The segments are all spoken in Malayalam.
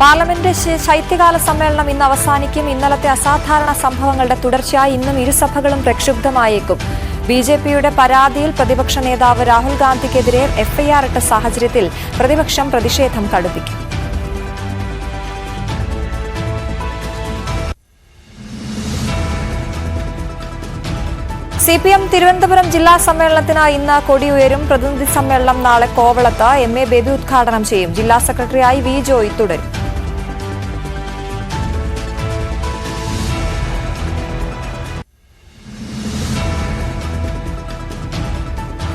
പാർലമെന്റ് ശൈത്യകാല സമ്മേളനം ഇന്ന് അവസാനിക്കും. ഇന്നലത്തെ അസാധാരണ സംഭവങ്ങളുടെ തുടർച്ചയായി ഇന്നും ഇരുസഭകളും പ്രക്ഷുബ്ധമായേക്കും. ബി ജെ പിയുടെ പരാതിയിൽ പ്രതിപക്ഷ നേതാവ് രാഹുൽ ഗാന്ധിക്കെതിരെ എഫ്ഐആർ ഇട്ട സാഹചര്യത്തിൽ പ്രതിപക്ഷം പ്രതിഷേധം കടുപ്പിക്കും. സി പി എം തിരുവനന്തപുരം ജില്ലാ സമ്മേളനത്തിനായി ഇന്ന് കൊടിയുയരും പ്രതിനിധി സമ്മേളനം നാളെ കോവളത്ത്. എം എ ബേബി ഉദ്ഘാടനം ചെയ്യും. ജില്ലാ സെക്രട്ടറിയായി വി ജോയ് തുടരും.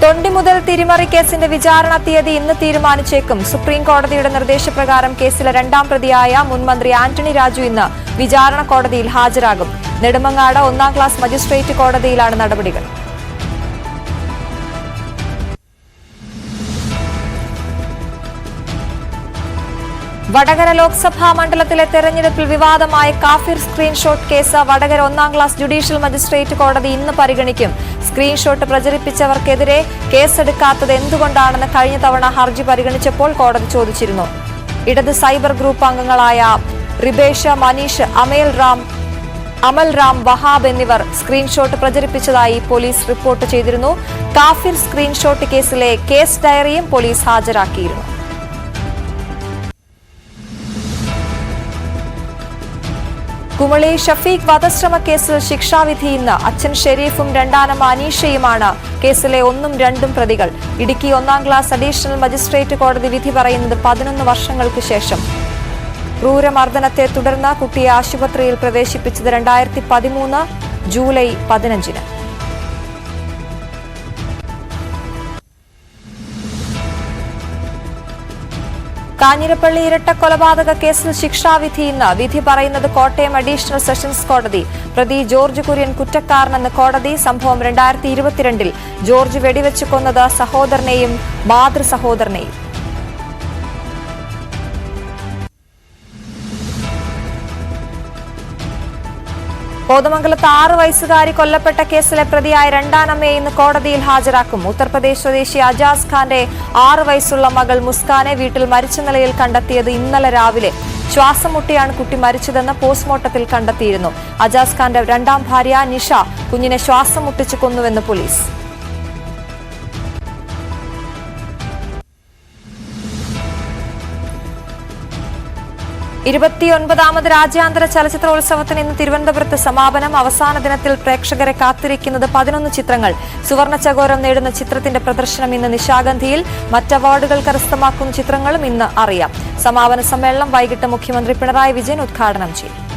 തൊണ്ടി മുതൽ തിരിമറി കേസിന്റെ വിചാരണ തീയതി ഇന്ന് തീരുമാനിച്ചേക്കും. സുപ്രീം കോടതിയുടെ നിർദ്ദേശപ്രകാരം കേസിലെ രണ്ടാം പ്രതിയായ മുൻ മന്ത്രി ആന്റണി രാജു ഇന്ന് വിചാരണ കോടതിയിൽ ഹാജരാകും. നെടുമങ്ങാട് ഒന്നാം ക്ലാസ് മജിസ്ട്രേറ്റ് കോടതിയിലാണ് നടപടികൾ. വടകര ലോക്സഭാ മണ്ഡലത്തിലെ തെരഞ്ഞെടുപ്പിൽ വിവാദമായ കാഫിർ സ്ക്രീൻഷോട്ട് കേസ് വടകര ഒന്നാം ക്ലാസ് ജുഡീഷ്യൽ മജിസ്ട്രേറ്റ് കോടതി ഇന്ന് പരിഗണിക്കും. സ്ക്രീൻഷോട്ട് പ്രചരിപ്പിച്ചവർക്കെതിരെ കേസെടുക്കാത്തത് എന്തുകൊണ്ടാണെന്ന് കഴിഞ്ഞ തവണ ഹർജി പരിഗണിച്ചപ്പോൾ കോടതി ചോദിച്ചിരുന്നു. ഇടത് സൈബർ ഗ്രൂപ്പ് അംഗങ്ങളായ റിബേഷ മനീഷ് അമേൽ റാം അമൽ റാം വഹാബ് എന്നിവർ സ്ക്രീൻഷോട്ട് പ്രചരിപ്പിച്ചതായി പോലീസ് റിപ്പോർട്ട് ചെയ്തിരുന്നു. കാഫിർ സ്ക്രീൻഷോട്ട് കേസിലെ കേസ് ഡയറിയും പോലീസ് ഹാജരാക്കിയിരുന്നു. കുമളി ഷഫീഖ് വധശ്രമ കേസിൽ ശിക്ഷാവിധി ഇന്ന്. അച്ഛൻ ഷെരീഫും രണ്ടാനമ്മ അനീഷയുമാണ്. കേസിലെ ഒന്നും രണ്ടും പ്രതികൾ. ഇടുക്കി ഒന്നാം ക്ലാസ് അഡീഷണൽ മജിസ്ട്രേറ്റ് കോടതി വിധി പറയുന്നത് പതിനൊന്ന് വർഷങ്ങൾക്ക് ശേഷം. ക്രൂരമർദ്ദനത്തെ തുടർന്ന് കുട്ടിയെ ആശുപത്രിയിൽ പ്രവേശിപ്പിച്ചത് രണ്ടായിരത്തി പതിമൂന്ന് ജൂലൈ പതിനഞ്ചിന്. കാഞ്ഞിരപ്പള്ളി ഇരട്ട കൊലപാതക കേസിൽ ശിക്ഷാവിധി ഇന്ന്. വിധി പറയുന്നത് കോട്ടയം അഡീഷണൽ സെഷൻസ് കോടതി. പ്രതി ജോർജ് കുര്യൻ കുറ്റക്കാരനെന്ന് കോടതി സംഭവം രണ്ടായിരത്തി ഇരുപത്തിരണ്ടിൽ ജോർജ് വെടിവെച്ച് കൊന്നത് സഹോദരനെയും മാതൃ സഹോദരനെയും. കോതമംഗലത്ത് ആറ് വയസ്സുകാരി കൊല്ലപ്പെട്ട കേസിലെ പ്രതിയായ രണ്ടാനമ്മയെ ഇന്ന് കോടതിയിൽ ഹാജരാക്കും. ഉത്തർപ്രദേശ് സ്വദേശി അജാസ് ഖാന്റെ ആറ് വയസ്സുള്ള മകൾ മുസ്കാനെ വീട്ടിൽ മരിച്ച നിലയിൽ കണ്ടെത്തിയത് ഇന്നലെ രാവിലെ. ശ്വാസം മുട്ടിയാണ് കുട്ടി മരിച്ചതെന്ന് പോസ്റ്റ്മോർട്ടത്തിൽ കണ്ടെത്തിയിരുന്നു. അജാസ് ഖാന്റെ രണ്ടാം ഭാര്യ നിഷ കുഞ്ഞിനെ ശ്വാസം മുട്ടിച്ച് കൊന്നുവെന്ന് പോലീസ്. ഇരുപത്തിയൊൻപതാമത് രാജ്യാന്തര ചലച്ചിത്രോത്സവത്തിന് ഇന്ന് തിരുവനന്തപുരത്ത് സമാപനം. അവസാന ദിനത്തിൽ പ്രേക്ഷകരെ കാത്തിരിക്കുന്നത് പതിനൊന്ന് ചിത്രങ്ങൾ. സുവർണ ചകോരം നേടുന്ന ചിത്രത്തിന്റെ പ്രദർശനം ഇന്ന് നിശാഗന്ധിയിൽ. മറ്റ് അവാർഡുകൾ കരസ്ഥമാക്കുന്ന ചിത്രങ്ങളും ഇന്ന് അറിയാം. സമാപന സമ്മേളനം വൈകിട്ട് മുഖ്യമന്ത്രി പിണറായി വിജയൻ ഉദ്ഘാടനം ചെയ്യും.